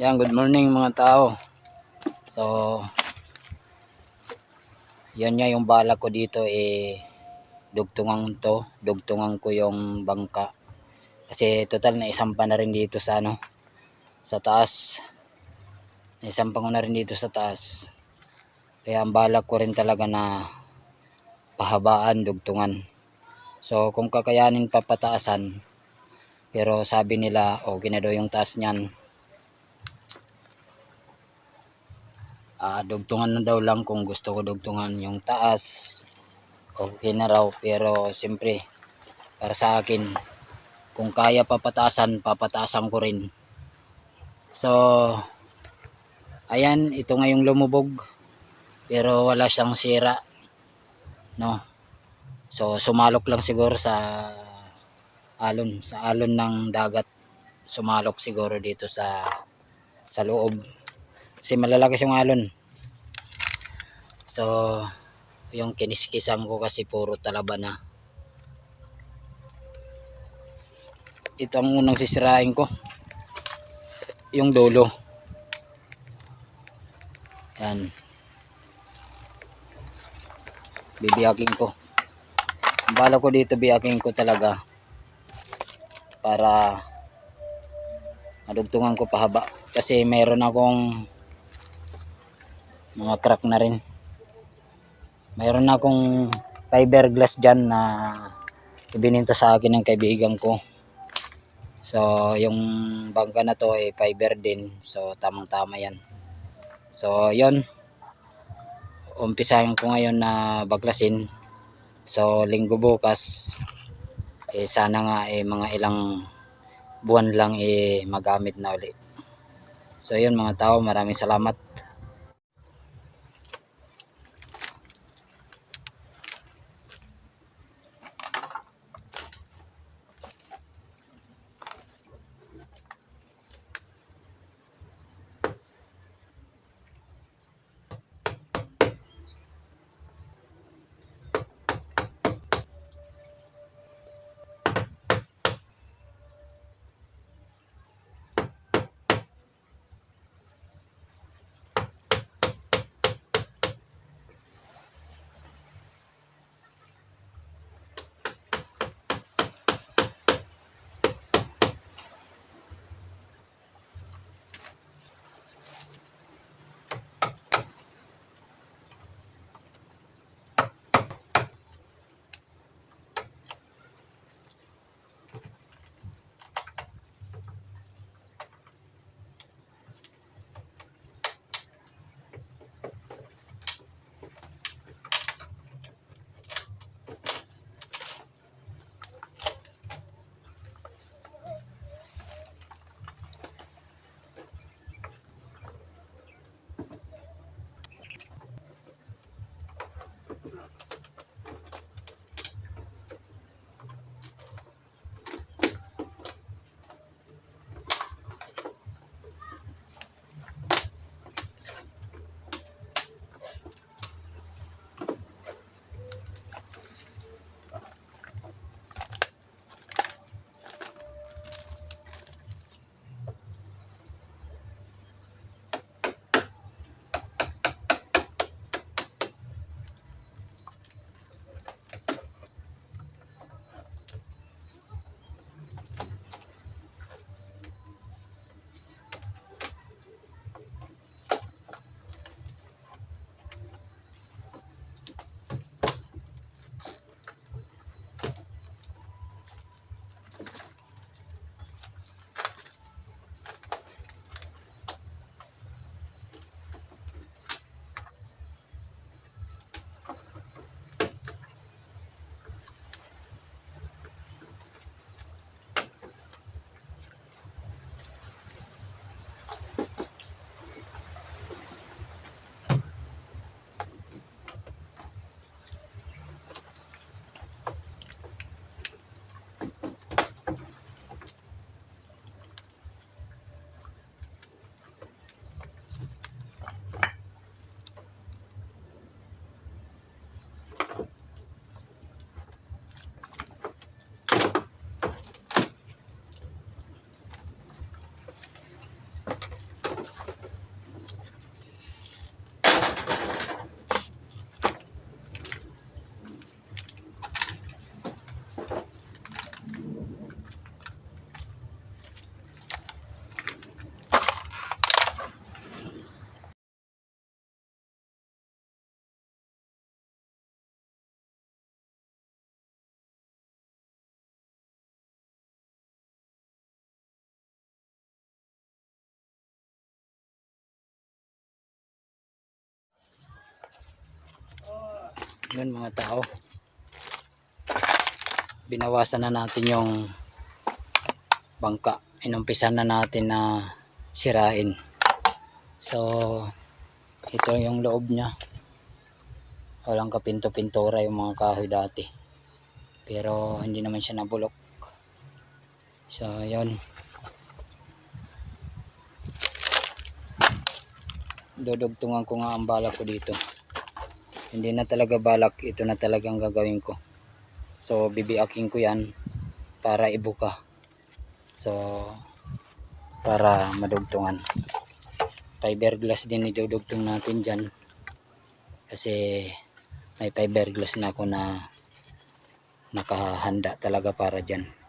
Yan, good morning mga tao. So, yan nga yung bala ko dito eh, dugtungan to, dugtungan ko yung bangka. Kasi total na isampa na rin dito sa ano, sa taas. Isampa ko na rin dito sa taas. Kaya ang balak ko rin talaga na pahabaan, dugtungan. So, kung kakayanin papataasan, pero sabi nila, okay na daw yung taas niyan. Ah, dugtungan na daw lang kung gusto ko dugtungan yung taas. Okay na raw, pero siyempre, para sa akin, kung kaya papatasan, papatasan ko rin. So, ayan, ito nga yung lumubog. Pero wala siyang sira. No? So, sumalok lang siguro sa alon, sa alon ng dagat. Sumalok siguro dito sa sa loob. Kasi malalakas yung alon. So, yung kiniskisan ko kasi puro talaba na. Ito ang unang sisirain ko. Yung dulo. Yan. Bibiyakin ko. Ang bala ko dito biyakin ko talaga para madugtungan ko pahaba. Kasi meron akong mga crack na rin. Mayroon na akong fiberglass dyan na ibininta sa akin ng kaibigan ko. So, yung bangka na to ay fiber din. So, tamang-tama yan. So, yon Umpisahan ko ngayon na baklasin. So, linggo bukas, eh, sana nga eh, mga ilang buwan lang eh, magamit na uli. So, yun mga tao, maraming salamat. Yun mga tao. Binawasan na natin yung bangka. Inumpisan na natin na sirain. So, ito yung loob niya. Walang kapinto-pintura yung mga kahoy dati. Pero hindi naman siya nabulok. So, yun. Dudugtungan ko nga ang balak ko dito. Hindi na talaga balak. Ito na talagang gagawin ko. So, bibiaking ko yan para ibuka. So, para madugtungan. Fiberglass din idudugtong natin dyan. Kasi may fiberglass na ako na nakahanda talaga para dyan.